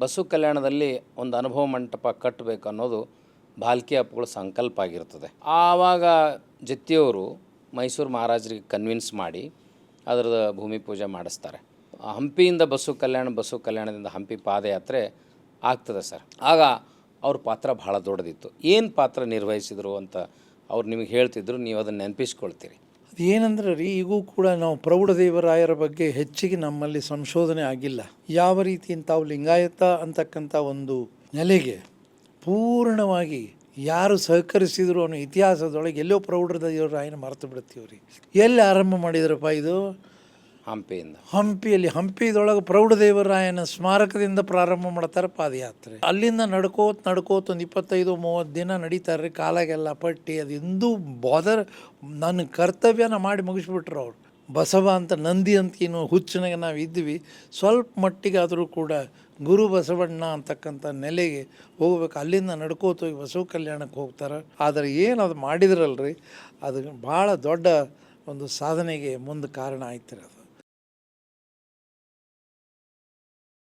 ಬಸವ ಕಲ್ಯಾಣದಲ್ಲಿ ಒಂದು ಅನುಭವ ಮಂಟಪ ಕಟ್ಟಬೇಕು ಅನ್ನೋದು ಬಾಲ್ಕಿ ಅಪ್ಪಗಳ ಸಂಕಲ್ಪ ಆಗಿರ್ತದೆ. ಆವಾಗ ಜತ್ತಿಯವರು ಮೈಸೂರು ಮಹಾರಾಜರಿಗೆ ಕನ್ವಿನ್ಸ್ ಮಾಡಿ ಅದರದ ಭೂಮಿ ಪೂಜೆ ಮಾಡಿಸ್ತಾರೆ. ಹಂಪಿಯಿಂದ ಬಸವ ಕಲ್ಯಾಣ ಬಸವ ಕಲ್ಯಾಣದಿಂದ ಹಂಪಿ ಪಾದಯಾತ್ರೆ ಆಗ್ತದೆ ಸರ್. ಆಗ ಅವ್ರ ಪಾತ್ರ ಭಾಳ ದೊಡ್ಡದಿತ್ತು. ಏನು ಪಾತ್ರ ನಿರ್ವಹಿಸಿದರು ಅಂತ ಅವ್ರು ನಿಮಗೆ ಹೇಳ್ತಿದ್ರು, ನೀವು ಅದನ್ನು ನೆನಪಿಸ್ಕೊಳ್ತೀರಿ. ಏನಂದ್ರೆ ರೀ, ಈಗೂ ಕೂಡ ನಾವು ಪ್ರೌಢದೇವರಾಯರ ಬಗ್ಗೆ ಹೆಚ್ಚಿಗೆ ನಮ್ಮಲ್ಲಿ ಸಂಶೋಧನೆ ಆಗಿಲ್ಲ. ಯಾವ ರೀತಿ ತಾವು ಲಿಂಗಾಯತ ಅಂತಕ್ಕಂಥ ಒಂದು ನೆಲೆಗೆ ಪೂರ್ಣವಾಗಿ ಯಾರು ಸಹಕರಿಸಿದ್ರು ಅನ್ನೋ ಇತಿಹಾಸದೊಳಗೆ ಎಲ್ಲೋ ಪ್ರೌಢದೇವರಾಯನ ಮರೆತು ರೀ ಎಲ್ಲಿ ಆರಂಭ ಮಾಡಿದ್ರಪ್ಪ ಇದು? ಹಂಪಿಯಿಂದ. ಹಂಪಿಯಲ್ಲಿ, ಹಂಪಿದೊಳಗೆ ಪ್ರೌಢದೇವರಾಯನ ಸ್ಮಾರಕದಿಂದ ಪ್ರಾರಂಭ ಮಾಡ್ತಾರೆ ಪಾದಯಾತ್ರೆ. ಅಲ್ಲಿಂದ ನಡ್ಕೋತ ನಡ್ಕೋತ ಒಂದು ಇಪ್ಪತ್ತೈದು, ಮೂವತ್ತು ದಿನ ನಡೀತಾರೆ ರೀ, ಕಾಲಾಗೆಲ್ಲ ಪಟ್ಟಿ, ಅದು ಎಂದೂ ಬಾದರ್ ನನ್ನ ಕರ್ತವ್ಯನ ಮಾಡಿ ಮುಗಿಸ್ಬಿಟ್ರು ಅವ್ರು. ಬಸವ ಅಂತ, ನಂದಿ ಅಂತ ಏನು ಹುಚ್ಚನಾಗೆ ನಾವು ಇದ್ವಿ. ಸ್ವಲ್ಪ ಮಟ್ಟಿಗಾದರೂ ಕೂಡ ಗುರು ಬಸವಣ್ಣ ಅಂತಕ್ಕಂಥ ನೆಲೆಗೆ ಹೋಗ್ಬೇಕು. ಅಲ್ಲಿಂದ ನಡ್ಕೋತ ಹೋಗಿ ಬಸವ ಕಲ್ಯಾಣಕ್ಕೆ ಹೋಗ್ತಾರೆ. ಆದರೆ ಏನು ಅದು ಮಾಡಿದ್ರಲ್ರಿ, ಅದು ಭಾಳ ದೊಡ್ಡ ಒಂದು ಸಾಧನೆಗೆ ಮುಂದೆ ಕಾರಣ ಆಯ್ತಿರೋದು